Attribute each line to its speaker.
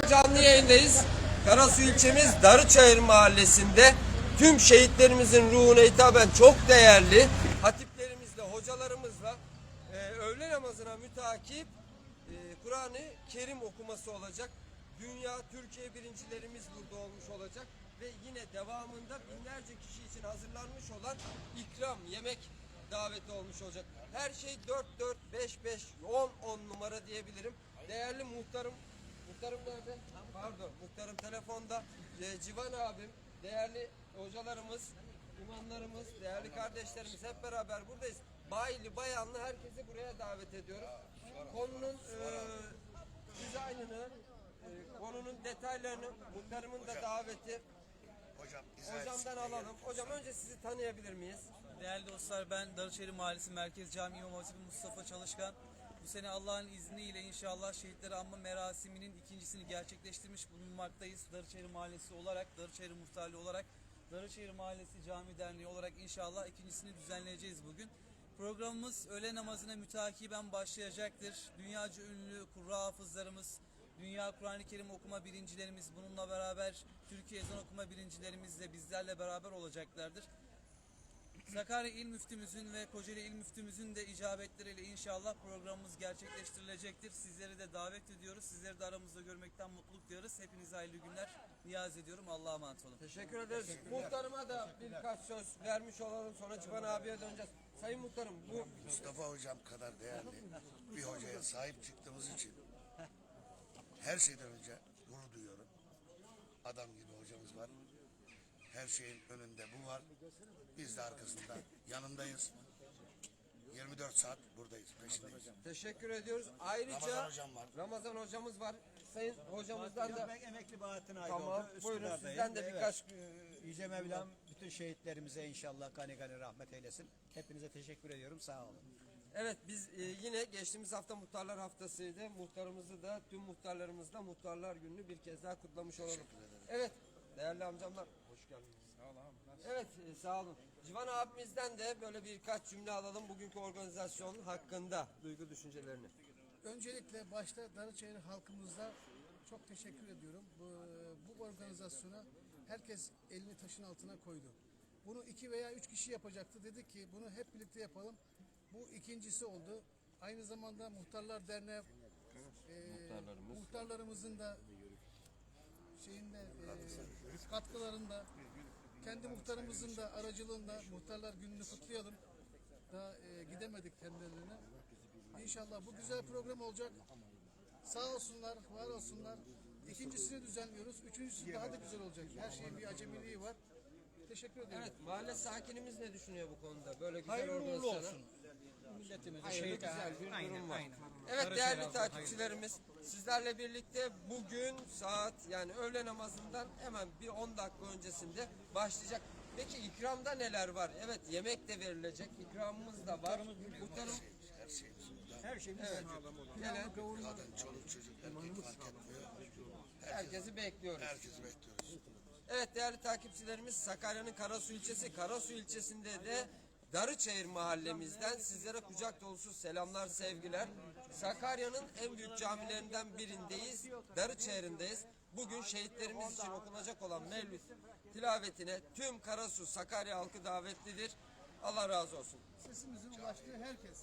Speaker 1: Canlı yayındayız. Karasu ilçemiz Darıçayır mahallesinde tüm şehitlerimizin ruhuna hitaben çok değerli hatiplerimizle, hocalarımızla e, öğle namazına mütakip e, Kur'an-ı Kerim okuması olacak. Dünya, Türkiye birincilerimiz burada olmuş olacak ve yine devamında binlerce kişi için hazırlanmış olan ikram, yemek daveti olmuş olacak. Her şey 4 4 5 5 10 10 numara diyebilirim. Değerli muhtarım Muhtarım nerede? Pardon, muhtarım telefonda. Ee, Civan abim, değerli hocalarımız, imamlarımız, değerli kardeşlerimiz hep beraber buradayız. Baylı, bayanlı herkesi buraya davet ediyoruz. Konunun e, dizaynını, e, konunun detaylarını, muhtarımın da daveti
Speaker 2: Hocam
Speaker 1: hocamdan alalım. Hocam önce sizi tanıyabilir miyiz?
Speaker 3: Değerli dostlar ben Darıçeri Mahallesi Merkez Cami İmam Hatibi Mustafa Çalışkan. Bu sene Allah'ın izniyle inşallah şehitleri anma merasiminin ikincisini gerçekleştirmiş bulunmaktayız. Darıçeri Mahallesi olarak, Darıçeri Muhtarlığı olarak, Darıçeri Mahallesi Cami Derneği olarak inşallah ikincisini düzenleyeceğiz bugün. Programımız öğle namazına mütakiben başlayacaktır. Dünyaca ünlü Kurra hafızlarımız, Dünya Kur'an-ı Kerim okuma birincilerimiz bununla beraber Türkiye ezan okuma birincilerimiz de bizlerle beraber olacaklardır. Sakarya İl Müftümüzün ve Kocaeli İl Müftümüzün de icabetleriyle inşallah programımız gerçekleştirilecektir. Sizleri de davet ediyoruz. Sizleri de aramızda görmekten mutluluk duyuyoruz. Hepinize hayırlı günler. Niyaz ediyorum. Allah'a emanet olun.
Speaker 1: Teşekkür ederiz. Muhtarıma da birkaç söz vermiş olalım sonra Civan abiye döneceğiz. Sayın muhtarım bu
Speaker 2: Mustafa hocam kadar değerli bir hocaya sahip çıktığımız için her şeyden önce gurur duyuyorum. Adam gibi hocamız var. Her şeyin önünde bu var. Biz de arkasında yanındayız. 24 saat buradayız peşindeyiz.
Speaker 1: Teşekkür ediyoruz. Ayrıca
Speaker 2: Ramazan hocam var.
Speaker 1: Ramazan hocamız var. Sayın hocamızdan da
Speaker 4: Ben emekli Bahattin Aydoğdu.
Speaker 1: Tamam, buyurun
Speaker 4: Üsküdar'dayım.
Speaker 1: sizden de
Speaker 4: Evet.
Speaker 1: birkaç-
Speaker 4: Ee, Yüce Mevlam bütün şehitlerimize inşallah gani gani rahmet eylesin. Hepinize teşekkür ediyorum. Sağ olun.
Speaker 1: evet biz e, yine geçtiğimiz hafta muhtarlar haftasıydı. Muhtarımızı da tüm muhtarlarımızla muhtarlar gününü bir kez daha kutlamış olalım. Evet değerli amcamlar hoş geldiniz. Sağ olun Evet e, sağ olun. Civan abimizden de böyle birkaç cümle alalım bugünkü organizasyon hakkında duygu düşüncelerini.
Speaker 5: Öncelikle başta Darıçayır halkımızda çok teşekkür ediyorum. Bu, bu organizasyona herkes elini taşın altına koydu. Bunu iki veya üç kişi yapacaktı. Dedik ki bunu hep birlikte yapalım. Bu ikincisi oldu. Aynı zamanda Muhtarlar Derneği e, muhtarlarımızın da şeyinde e, katkılarında kendi muhtarımızın da aracılığında muhtarlar gününü kutlayalım. Daha e, gidemedik kendilerine. İnşallah bu güzel program olacak. Sağ olsunlar, var olsunlar. İkincisini düzenliyoruz. Üçüncüsü daha da güzel olacak. Her şeyin bir acemiliği var. Teşekkür ederim.
Speaker 1: Evet mahalle sakinimiz ne düşünüyor bu konuda? Böyle güzel
Speaker 4: Hayırlı uğurlu
Speaker 1: organizasyona.
Speaker 4: olsun. Milletimize,
Speaker 1: Hayırlı
Speaker 4: şehit
Speaker 1: güzel bir
Speaker 4: aynen,
Speaker 1: durum var.
Speaker 4: aynen.
Speaker 1: Evet değerli takipçilerimiz sizlerle birlikte bugün saat yani öğle namazından hemen bir 10 dakika öncesinde başlayacak. Peki ikramda neler var? Evet yemek de verilecek. ikramımız da var. Muhtarım
Speaker 2: Her şeyimiz burada.
Speaker 4: Her şeyimiz
Speaker 1: evet. Gelen
Speaker 2: Kadın, çoluk, çocuk, erkek fark etmiyor.
Speaker 1: herkesi bekliyoruz.
Speaker 2: Herkesi bekliyoruz.
Speaker 1: Evet değerli takipçilerimiz Sakarya'nın Karasu ilçesi. Karasu ilçesinde de Darıçayır mahallemizden sizlere kucak dolusu selamlar, sevgiler. Sakarya'nın en büyük camilerinden birindeyiz. Darıçayır'ındayız. Bugün şehitlerimiz için okunacak olan Mevlüt tilavetine tüm Karasu, Sakarya halkı davetlidir. Allah razı olsun.
Speaker 5: Sesimizin ulaştığı herkes